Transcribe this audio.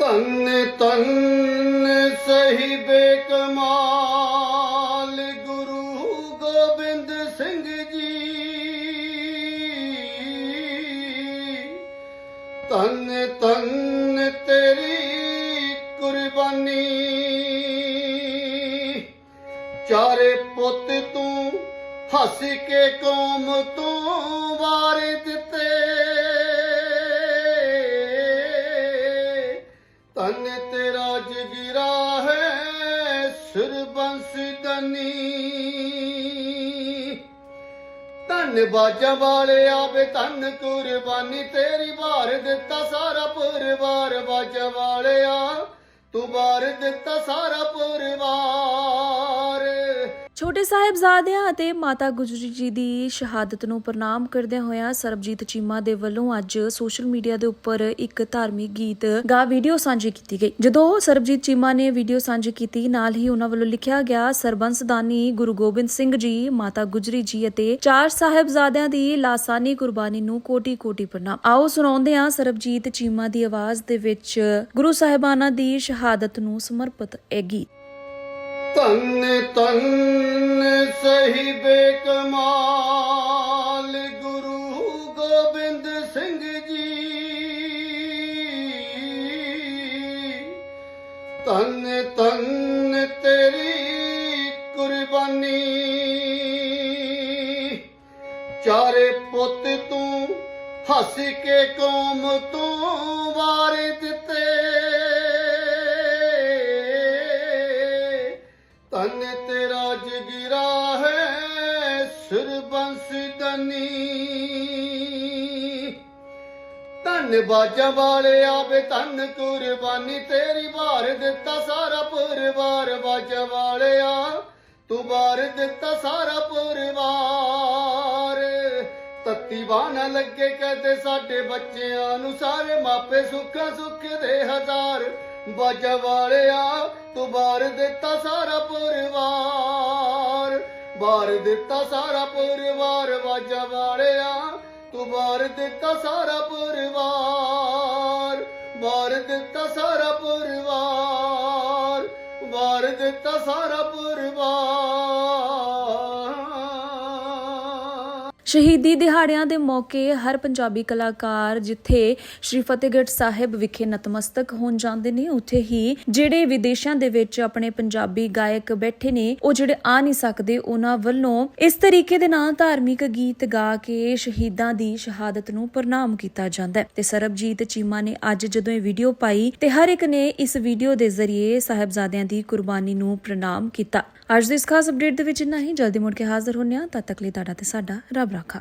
ਧੰਨ ਧੰਨ ਸਹੀ ਬੇਕਮਾਲ ਗੁਰੂ ਗੋਬਿੰਦ ਸਿੰਘ ਜੀ। ਧੰਨ ਧੰਨ ਤੇਰੀ ਕੁਰਬਾਨੀ। ਚਾਰੇ ਪੁੱਤ ਤੂੰ ਹੱਸ ਕੇ ਕੌਮ ਤੋਂ ਵਾਰੇ ਦਿੱਤੇ। ਤਨ ਤੇਰਾ ਜਗਿਰਾ ਹੈ ਸੁਰਬੰਸ ਦਨੀ ਧੰਨ ਬਾਜਾਂ ਵਾਲਿਆ ਆਵੇ, ਧੰਨ ਕੁਰਬਾਨੀ ਤੇਰੀ ਭਾਰ ਦਿੱਤਾ ਸਾਰਾ ਪਰਿਵਾਰ। ਬਾਜਾਂ ਵਾਲਿਆ, ਤੂੰ ਬਾਰ ਦਿੱਤਾ ਸਾਰਾ ਪਰਿਵਾਰ। ਛੋਟੇ ਸਾਹਿਬਜ਼ਾਦਿਆਂ ਅਤੇ ਮਾਤਾ ਗੁਜਰੀ ਜੀ ਦੀ ਸ਼ਹਾਦਤ ਨੂੰ ਪ੍ਰਣਾਮ ਕਰਦਿਆਂ ਹੋਇਆਂ ਸਰਬਜੀਤ ਚੀਮਾ ਦੇ ਵੱਲੋਂ ਅੱਜ ਸੋਸ਼ਲ ਮੀਡੀਆ ਦੇ ਉੱਪਰ ਇੱਕ ਧਾਰਮਿਕ ਗੀਤ ਗਾ ਵੀਡੀਓ ਸਾਂਝੀ ਕੀਤੀ ਗਈ। ਜਦੋਂ ਸਰਬਜੀਤ ਚੀਮਾ ਨੇ ਵੀਡੀਓ ਸਾਂਝੀ ਕੀਤੀ, ਨਾਲ ਹੀ ਉਹਨਾਂ ਵੱਲੋਂ ਲਿਖਿਆ ਗਿਆ, ਸਰਬੰਸਦਾਨੀ ਗੁਰੂ ਗੋਬਿੰਦ ਸਿੰਘ ਜੀ, ਮਾਤਾ ਗੁਜਰੀ ਜੀ ਅਤੇ ਚਾਰ ਸਾਹਿਬਜ਼ਾਦਿਆਂ ਦੀ ਲਾਸਾਨੀ ਕੁਰਬਾਨੀ ਨੂੰ ਕੋਟੀ-ਕੋਟੀ ਪ੍ਰਣਾਮ। ਆਓ ਸੁਣਾਉਂਦੇ ਹਾਂ ਸਰਬਜੀਤ ਚੀਮਾ ਦੀ ਆਵਾਜ਼ ਦੇ ਵਿੱਚ ਗੁਰੂ ਸਾਹਿਬਾਨਾਂ ਦੀ ਸ਼ਹਾਦਤ ਨੂੰ ਸਮਰਪਿਤ ਇਹ ਗੀਤ। ਧੰਨ ਧੰਨ ਸਹੀ ਬੇਕਮਾਲ ਗੁਰੂ ਗੋਬਿੰਦ ਸਿੰਘ ਜੀ। ਧੰਨ ਧੰਨ ਤੇਰੀ ਕੁਰਬਾਨੀ। ਚਾਰੇ ਪੁੱਤ ਤੂੰ ਹੱਸ ਕੇ ਕੌਮ ਤੋਂ ਵਾਰ ਦਿੱਤੇ। ਤਨ ਤੇਰਾ ਜਗਿਰਾ ਹੈ ਸੁਰਬੰਸ ਦਨੀ। ਧੰਨ ਬਾਜਾਂ ਵਾਲੇ ਵੇ ਧੰਨ ਕੁਰਬਾਨੀ ਤੇਰੀ ਭਾਰ ਦਿੱਤਾ ਸਾਰਾ ਪਰਿਵਾਰ ਬਾਜਾਂ ਵਾਲਿਆ। ਤੂੰ ਭਾਰ ਦਿੱਤਾ ਸਾਰਾ ਪਰਿਵਾਰ। ਤੱਤੀ ਬਾਣਾ ਲੱਗੇ ਕਹਤੇ ਸਾਡੇ ਬੱਚਿਆਂ ਨੂੰ ਸਾਰੇ ਮਾਪੇ ਸੁੱਖਾਂ ਸੁੱਖ ਦੇ ਹਜ਼ਾਰ। ਬਾਜਾਂ ਵਾਲਿਆ ਤੂੰ ਭਾਰ ਦਿੱਤਾ ਸਾਰਾ ਪਰਿਵਾਰ ਬਾਰ ਦਿੱਤਾ ਸਾਰਾ ਪਰਿਵਾਰ ਬਾਜਾਂ ਵਾਲਿਆ। ਤੂੰ ਭਾਰ ਦਿੱਤਾ ਸਾਰਾ ਪਰਿਵਾਰ ਭਾਰ ਦਿੱਤਾ ਸਾਰਾ ਪਰਿਵਾਰ ਭਾਰ ਦਿੱਤਾ ਸਾਰਾ ਪਰਿਵਾਰ। ਸ਼ਹੀਦੀ ਦਿਹਾੜਿਆਂ ਦੇ ਮੌਕੇ ਹਰ ਪੰਜਾਬੀ ਕਲਾਕਾਰ ਜਿੱਥੇ ਸ਼੍ਰੀ ਫਤਿਹਗੜ੍ਹ ਸਾਹਿਬ ਵਿਖੇ ਨਤਮਸਤਕ ਹੋਣ ਜਾਂਦੇ ਨੇ, ਉੱਥੇ ਹੀ ਜਿਹੜੇ ਵਿਦੇਸ਼ਾਂ ਦੇ ਵਿੱਚ ਆਪਣੇ ਪੰਜਾਬੀ ਗਾਇਕ ਬੈਠੇ ਨੇ, ਉਹ ਜਿਹੜੇ ਆ ਨਹੀਂ ਸਕਦੇ, ਉਹਨਾਂ ਵੱਲੋਂ ਇਸ ਤਰੀਕੇ ਦੇ ਨਾਲ ਧਾਰਮਿਕ ਗੀਤ ਗਾ ਕੇ ਸ਼ਹੀਦਾਂ ਦੀ ਸ਼ਹਾਦਤ ਨੂੰ ਪ੍ਰਣਾਮ ਕੀਤਾ ਜਾਂਦਾ ਹੈ। ਤੇ ਸਰਬਜੀਤ ਚੀਮਾ ਨੇ ਅੱਜ ਜਦੋਂ ਇਹ ਵੀਡੀਓ ਪਾਈ, ਤੇ ਹਰ ਇੱਕ ਨੇ ਇਸ ਵੀਡੀਓ ਦੇ ਜ਼ਰੀਏ ਸਾਹਿਬਜ਼ਾਦਿਆਂ ਦੀ ਕੁਰਬਾਨੀ ਨੂੰ ਪ੍ਰਣਾਮ ਕੀਤਾ। ਅੱਜ ਦੇ ਇਸ ਖਾਸ ਅਪਡੇਟ ਦੇ ਵਿੱਚ ਇੰਨਾ ਹੀ। ਜਲਦੀ ਮੁੜ ਕੇ ਹਾਜ਼ਰ ਹੁੰਨੇ ਆ ਤਦ ਤੱਕ ਲਈ ਤੁਹਾਡਾ ਤੇ ਸਾਡਾ ਰੱਬ らか。